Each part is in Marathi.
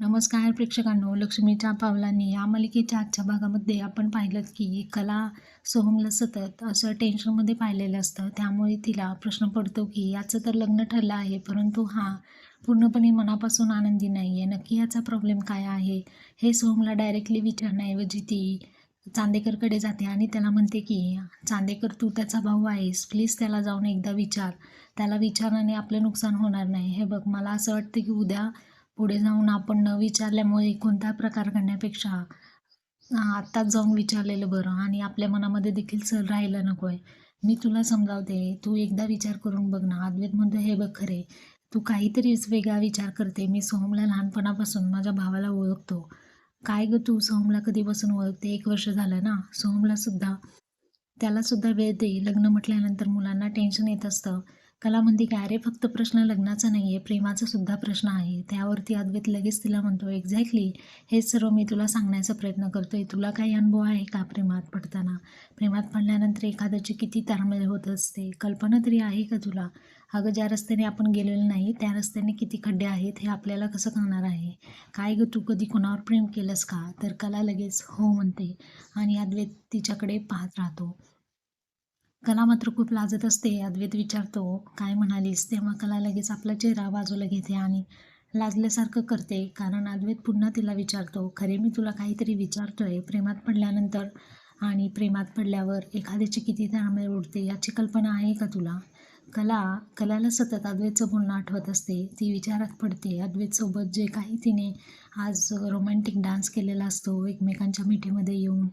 नमस्कार प्रेक्षकांनो लक्ष्मीच्या पावलांनी या मालिकेच्या आजच्या भागामध्ये आपण पाहिलं की कला सोहमला सतत असं टेन्शनमध्ये पाहिलेलं असतं. त्यामुळे तिला प्रश्न पडतो की याचं तर लग्न ठरलं आहे परंतु हा पूर्णपणे मनापासून आनंदी नाही आहे. नक्की याचा प्रॉब्लेम काय आहे हे सोहमला डायरेक्टली विचारण्याऐवजी ती चांदेकरकडे जाते आणि त्याला म्हणते की चांदेकर तू त्याचा भाऊ आहेस. प्लीज त्याला जाऊन एकदा विचार. त्याला विचाराने आपलं नुकसान होणार नाही. हे बघ मला असं वाटतं की उद्या पुढे जाऊन आपण न विचारल्यामुळे कोणता प्रकार घडण्यापेक्षा आत्ताच जाऊन विचारलेलं बरं आणि आपल्या मनामध्ये देखील सर राहायला नको आहे मी तुला समजावते तू एकदा विचार करून बघ ना. अद्वैतमध्ये म्हणतो हे बघ खरे तू काहीतरीच वेगळा विचार करते. मी सोहमला लहानपणापासून माझ्या भावाला ओळखतो. काय गं तू सोहमला कधीपासून ओळखते? एक वर्ष झालं ना? सोहमला सुद्धा त्याला सुद्धा वेळ दे. लग्न म्हटल्यानंतर मुलांना टेन्शन येत असतं. कला म्हणते की अरे फक्त प्रश्न लग्नाचा नाही आहे प्रेमाचा सुद्धा प्रश्न आहे. त्यावरती अद्वैत लगेच तिला म्हणतो एक्झॅक्टली हे सर्व मी तुला सांगण्याचा प्रयत्न करतोय. तुला काही अनुभव आहे का प्रेमात पडताना? प्रेमात पडल्यानंतर एखाद्याची किती तारमेळ होत असते? कल्पना तरी आहे का तुला? अगं ज्या रस्त्याने आपण गेलेलो नाही त्या रस्त्याने किती खड्डे आहेत हे आपल्याला कसं कळणार आहे? काय गं तू कधी कोणावर प्रेम केलंस का? तर कला लगेच हो म्हणते आणि अद्वैत तिच्याकडे पाहत राहतो. कला मात्र खूप लाजत असते अद्वैत विचारतो काय म्हणालीस? तेव्हा कला लगेच आपला चेहरा बाजूला घेते आणि लाजल्यासारखं करते कारण अद्वैत पुन्हा तिला विचारतो खरे मी तुला काहीतरी विचारतोय प्रेमात पडल्यानंतर? आणि प्रेमात पडल्यावर एखाद्याची किती ताळमेळ उडते याची कल्पना आहे का तुला? कला कलाला सतत अद्वैतचं बोलणं आठवत असते ती विचारात पडते अद्वैतसोबत जे काही तिने आज रोमॅन्टिक डान्स केलेला असतो एकमेकांच्या मिठीमध्ये येऊन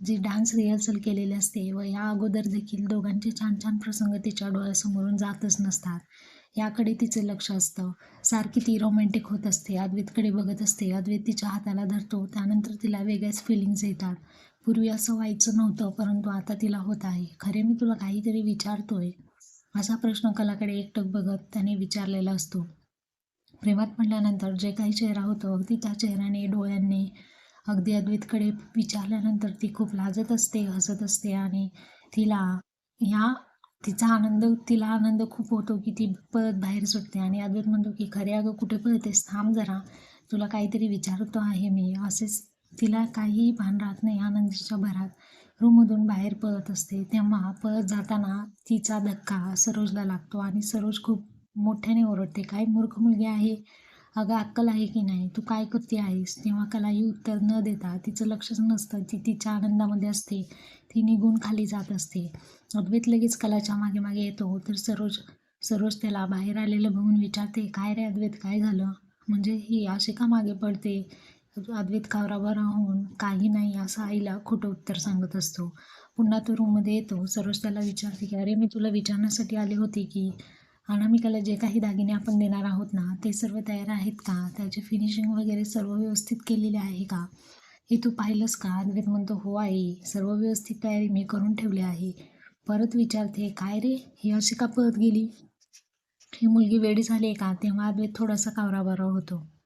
जी डान्स रिहर्सल केलेली असते व या अगोदर देखील दोघांचे छान छान प्रसंग तिच्या डोळ्यासमोरून जातच नसतात. याकडे तिचे लक्ष असतं. सारखी ती रोमॅन्टिक होत असते अद्वैतकडे बघत असते. अद्वैत तिच्या हाताला धरतो त्यानंतर तिला वेगळ्याच फिलिंग्ज येतात. पूर्वी असं व्हायचं नव्हतं परंतु आता तिला होत आहे. खरे मी तुला काहीतरी विचारतोय? असा प्रश्न कलाकडे एकटक बघत त्याने विचारलेला असतो. प्रेमात म्हणल्यानंतर जे काही चेहरा होतो अगदी त्या चेहऱ्याने डोळ्यांनी अगदी अद्वैतकडे विचारल्यानंतर ती खूप लाजत असते हसत असते आणि तिला ह्या तिचा आनंद तिला आनंद खूप होतो की ती पळत बाहेर सुटते आणि अद्वैत म्हणतो की खरे अगं कुठे पळतेस? थांब जरा. तुला काहीतरी विचारतो आहे मी. असेच तिला काहीही भान राहत नाही. आनंदीच्या भरात रूममधून बाहेर पळत असते. तेव्हा पळत जाताना तिचा धक्का सरोजला लागतो आणि सरोज खूप मोठ्याने ओरडते. काय मूर्ख मुलगी आहे? अगं अक्कल आहे की नाही? तू काय करते आहेस? तेव्हा कलाही उत्तर न देता तिचं लक्षच नसतं ती तिच्या आनंदामध्ये असते ती निघून खाली जात असते. अद्वैत लगेच कलाच्या मागे मागे येतो. तर सरोज सरोज त्याला बाहेर आलेलं बघून विचारते काय रे अद्वैत? काय झालं? म्हणजे ही अशी का मागे पडते? अद्वैत कावरावर राहून काही नाही असं आईला खोटं उत्तर सांगत असतो. पुन्हा तो रूममध्ये येतो. सरोज त्याला विचारते की अरे मी तुला विचारण्यासाठी आले होते की अनामिकाला जे काही दागिने आपण देणार आहोत ना ते सर्व तयार आहेत का? त्याचे फिनिशिंग वगैरे सर्व व्यवस्थित केलेले आहे का? हे तू पाहिलंस का? अद्वैत म्हणतो हो आई सर्व व्यवस्थित तयारी मी करून ठेवली आहे. परत विचारते काय रे? ही अशी का परत गेली? ही मुलगी वेळी झाली का? तेव्हा अद्वैत थोडासा कावराबारा होतो.